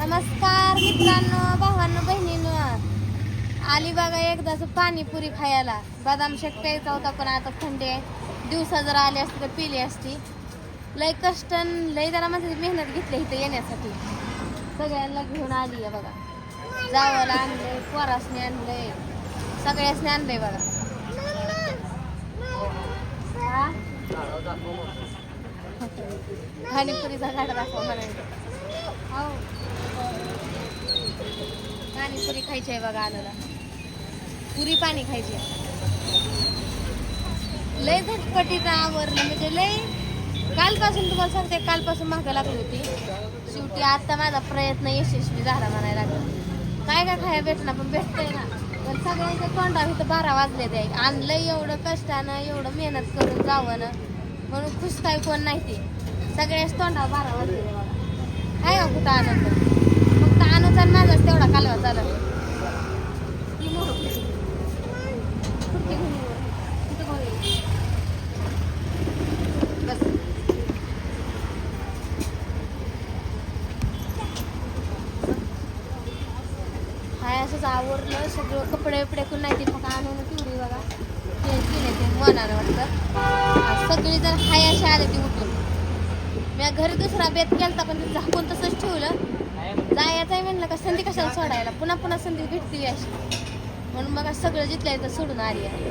नमस्कार मित्रांनो भावांनो बहिणींनो. आली बघा एकदाच पाणीपुरी खायला. बदाम शेक प्यायचा होता पण आता थंडी आहे. दिवसा जर आली असती तर पिली असती. लय कष्ट लय जरा माझी मेहनत घेतली इथं येण्यासाठी. सगळ्यांना घेऊन आली आहे बघा. जावाला आणलंय पोरासने आणलंय. सगळ्यासने आणलंय बघा. पाणीपुरीचा गाडा दाखवा म्हणायचं. हो पाणीपुरी खायची आहे बघा आणायला पुरी पाणी खायची आहे. लय झटपटीत आवरलं म्हणजे लय कालपासून तुम्हाला सांगते कालपासून मागं लागली होती. शेवटी आता माझा प्रयत्न यशस्वी झाला म्हणायला लागला. काय काय खाया भेटणार पण भेटतंय ना. पण सगळ्यांच्या मी इथं बारा वाजले ते. आणलंय एवढं कष्टानं एवढं मेहनत करून जावं ना. म्हणून खुश काय कोण नाही ते. सगळ्याच तोंडावर बारा वाजले बघा. आहे का कुठं आनंद? फक्त आनंद माझाच तेवढा कालवा चालत. ती हाय असंच आवडलं सगळं कपडे बिपडे करून नाही ते मग आणून पिवडी बघा. ते केले ते मनाला वाटतं. सगळी जर हाय अशी आले ती उठून. मी घरी दुसरा बेत केलता पण ते झाकून तसंच ठेवलं. जायचं आहे म्हणलं का संधी कशाला सोडायला? पुन्हा पुन्हा संधी भेटते अशी. म्हणून मग सगळं जिथल्या इथं सोडून आली आहे.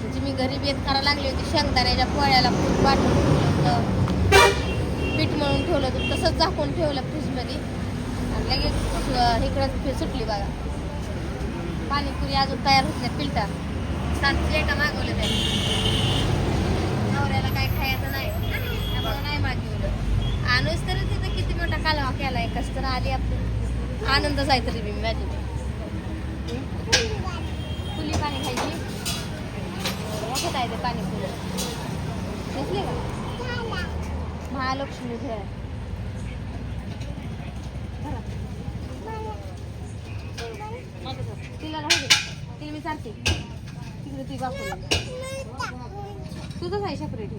म्हणजे मी घरी बेत करायला लागली होती शेंगदाण्याच्या पोळ्याला पीठ वाटून ठेवलं पीठ म्हणून ठेवलं होतं तसंच झाकून ठेवलं फ्रीजमध्ये. आणि लगेच अं, इकडं सुटली बघा. पाणीपुरी अजून तयार होत नाही पिलटा. सात प्लेटा मागवलं त्याने. आणूच तरी तिथं किती मोठा कालवा केला कस तर आली आपली. आनंदच आहे तरी मी माझी फुली पाणी खायची. मोठं आहे ते पाणीपुरी दिसले का? महालक्ष्मी भेळ तिला राहू दे. तिला मी चालते तिकडे ती बापू तुझंच आहे सेपरेट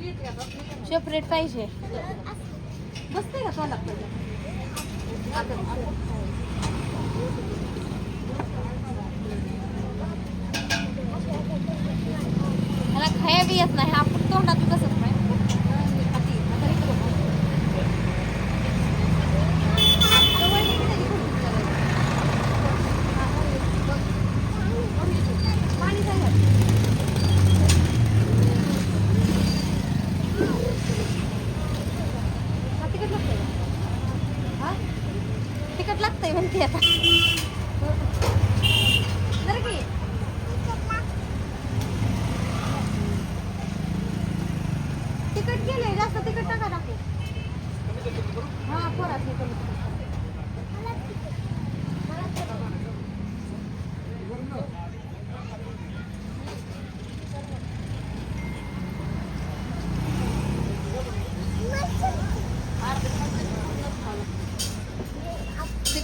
सेपरेट पाहिजे. बसते का तोंडात त्याला खाया बी येत नाही. आपण तोंडात कसं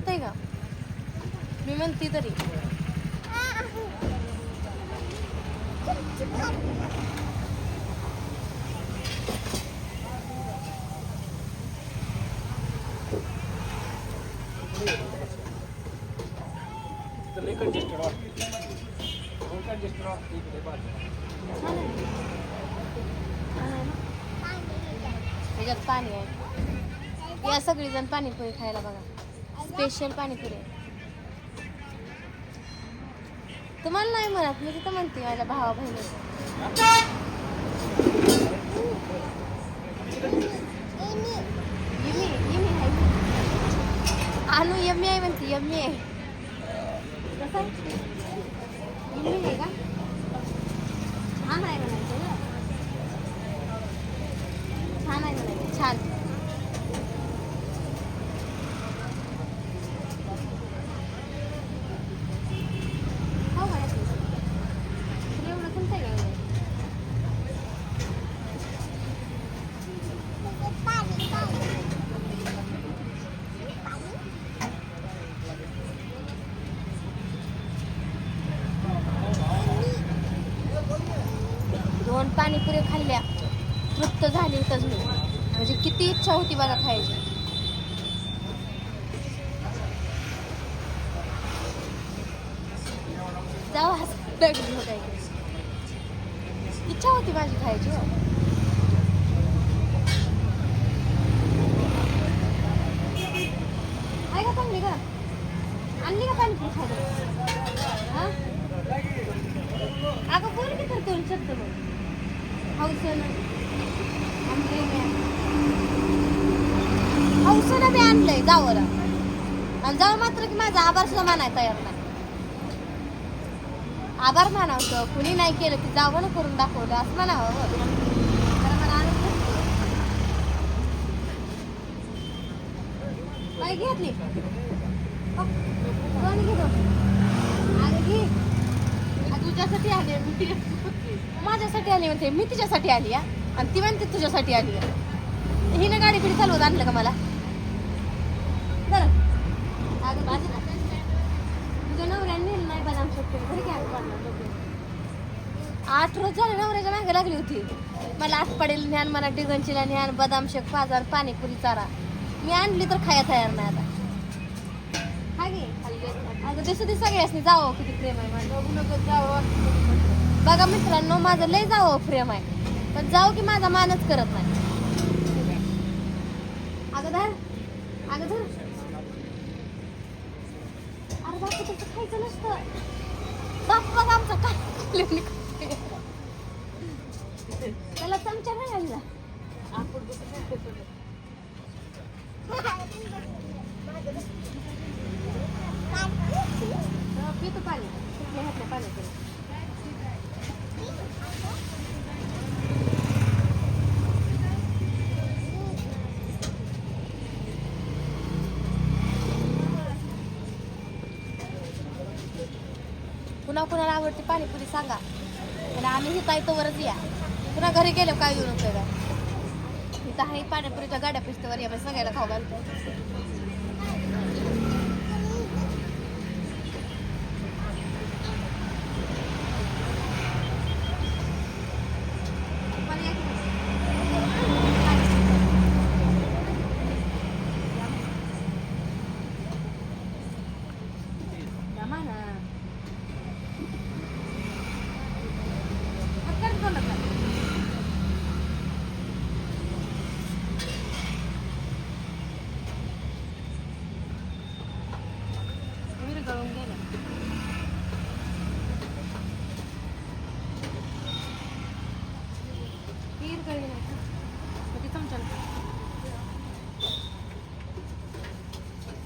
खावा का? मी म्हणते तरी. त्याच्यात पाणी आहे. या सगळीजण पाणीपुरी खायला बघा. स्पेशल पाणीपुरी. आहे. तुम्हाला नाही म्हणत मी तिथं म्हणते माझ्या भावा बहिणी आणू यम्मी आहे. म्हणते यम्मी आहे. कसं? यम्मी आहे का दोन पाणीपुरी खाल्ल्या तृप्त झाली इथंच मी म्हणजे किती इच्छा होती बघा खायची? जाऊ इच्छा होती माझी खायची हो. आहे का चांगली का आणली का पाणीपुरी खायला हा अगं बोल की तर दोन शब्द मग हौसनं आणलंय मी हौसनं आणलंय जावं आणि जाऊ मात्र की माझा आभार सुद्धा मानाय तयार नाही. आभार मानावं कुणी नाही केलं की जावं ना करून दाखवलं असं म्हणावं हो. काय घेतली घे हो, तुझ्यासाठी आले मी. माझ्यासाठी आली म्हणते मी तिच्यासाठी आली या आणि ती म्हणते तुझ्यासाठी आली हिने हिनं गाडी फिरी चालवत आणलं का मला बरं अगं तुझं- तुझ्या नवऱ्याने नेलं नाही बदाम शक्य घरी काय पडणार डोक्यात? आठ रोज झाले नवऱ्याच्या मागे लागली होती. मला आठ पडेल ज्ञान मला डिगंचीला ज्ञान बदाम शेक पाजार पाणीपुरी चारा. मी आणली तर खाया तयार नाही आता. हा घे. अगं जसं ते सगळ्यासनी जावं हो, किती प्रेम आहे माझं. जावं बघा मित्रांनो माझं लय जावं हो, प्रेम आहे. पण जाऊ की माझा मानच करत नाही. अगं धर. अगं धर. अरे बापू तसं खायचं नसतं. बाप बघा आमचा काय? त्याला चमचा नाही आणला. पितो पाणी कुठल्या पाण्याचं पुन्हा कुणाला आवडते पाणीपुरी सांगा. आणि आम्ही ही ताईतोवरच या. पुन्हा घरी गेलो काय घेऊन नको इथं आहे पाणीपुरीच्या गाड्या पिस्तवर या सगळ्याला खाऊ घालतो Here चमचा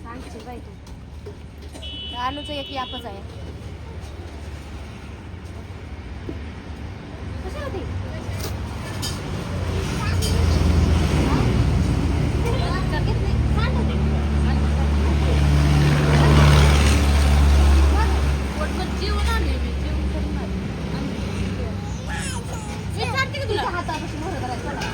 सांगते बाई तू आलूचं एक यापच आहे कशाला ते? हा? घेतली. सांग होती. मी सांगते की तुला हातापासून मोहरं करायचं चला.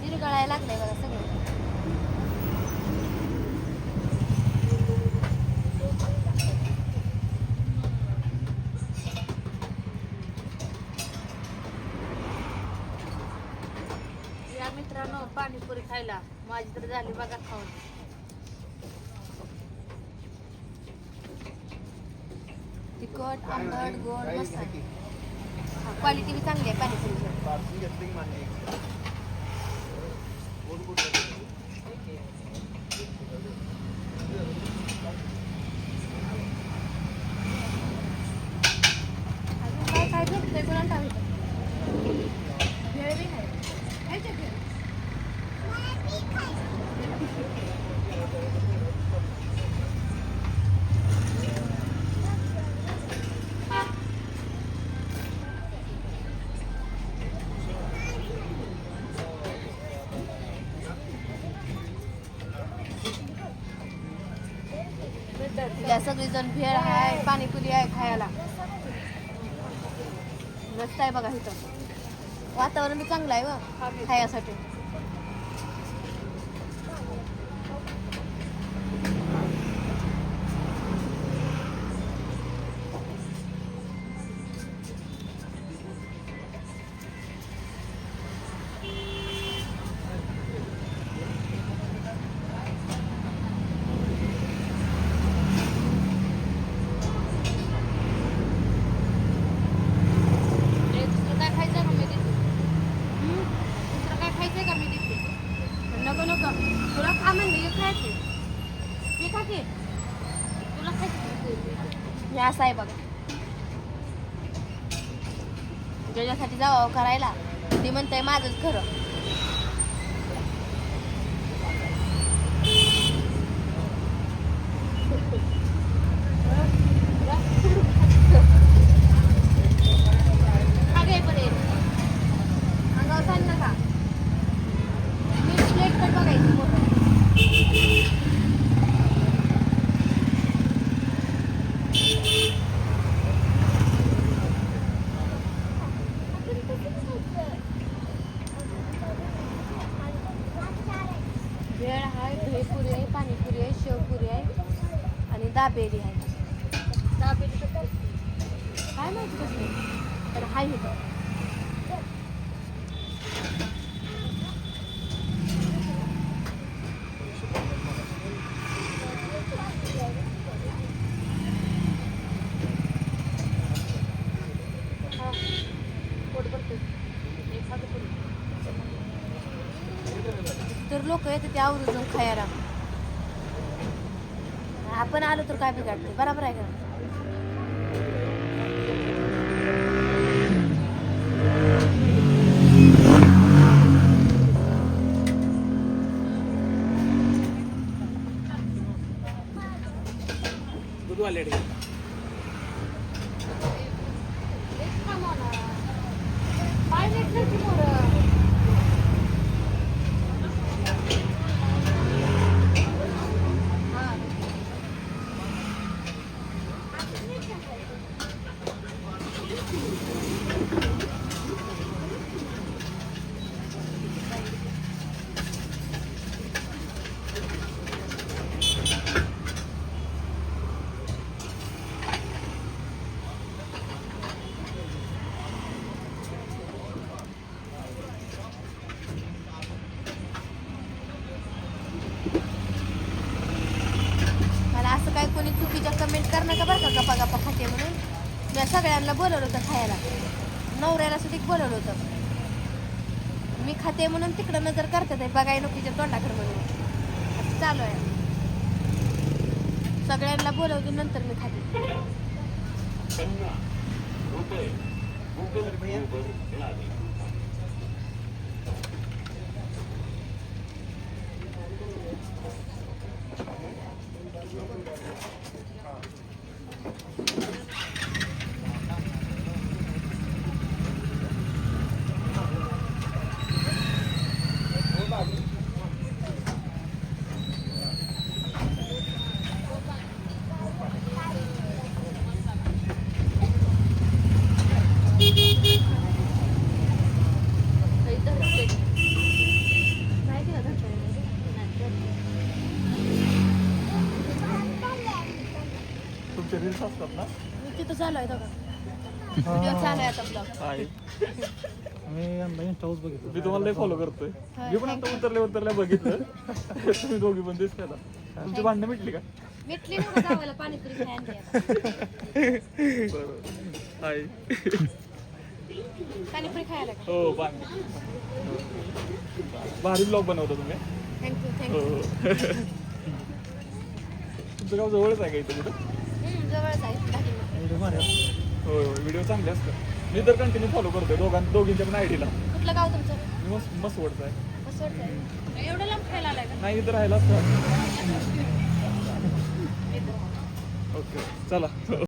विरघळायला लागलंय बघा सगळं या मित्रांनो पाणीपुरी खायला. माझी तर झाली बघा खाऊन. तिखट आंबट गोड मस्त. क्वालिटी बी चांगली आहे पाणीपुरीची. सगळीजण भेळ आहे पाणीपुरी आहे खायला. मस्त आहे बघा इथं. वातावरण बी चांगलं आहे व खायासाठी. असा आहे बघा. ज्याच्यासाठी जावं करायला ती म्हणताय माझंच खरं हा घे पडेल अंगावर सांग नका मी प्लेट पण बघायची मोठं भेळ आहे दहीपुरी आहे पाणीपुरी आहे शेवपुरी आहे आणि दाबेली आहे. दाबेली तर काय? माहिती कसली तर हाय इथं हा पोट भरते एखादं पुरी तर लोक येते ते आवर्जून खायला. आपण आलो तर काय बिघडते? बरोबर आहे का दूधवाले काय भेटलं की मोरं मला असं काय कोणी कमेंट करणं का बरं का गप्पा गप्पा खाते म्हणून? मी सगळ्यांना बोलवलं होतं खायला. नवऱ्याला सुद्धा बोलवलं होतं. मी खाते म्हणून तिकडं नजर करतात आहे बघाय नोकीच्या तोंडाकडे म्हणून. चालू आहे. सगळ्यांना बोलवते नंतर मी खाते माहिती का तुमचे रील्स असतात ना तिथं चालू आहे बघा व्हिडिओ चालू आहे आता ब्लॉग आहे मी इंस्टा हाऊस बघितलं. मी तुम्हाला फॉलो करतोय. मी पण आता उतरल्या उतरल्या बघितलं. तुम्ही दोघी पण दिसताय ना तुमची भांडणं मिटली का? मिटली पाणीपुरी खायला का? हो पाणी. भारी ब्लॉग बनवता तुम्ही. थँक्यू हो थँक्यू हो. तुमचं गाव जवळच आहे का इथं कुठं? जवळच आहे. व्हिडिओ हो चांगले असतात. मी तर कंटिन्यू फॉलो करतोय दोघां दोघींच्या पण आयडीला कुठलं गाव तुमचं? मी मस्त मस्त वडचं आहे. एवढं लांब खायला आलाय का? नाही इथं राहायला असतं. ओके चला.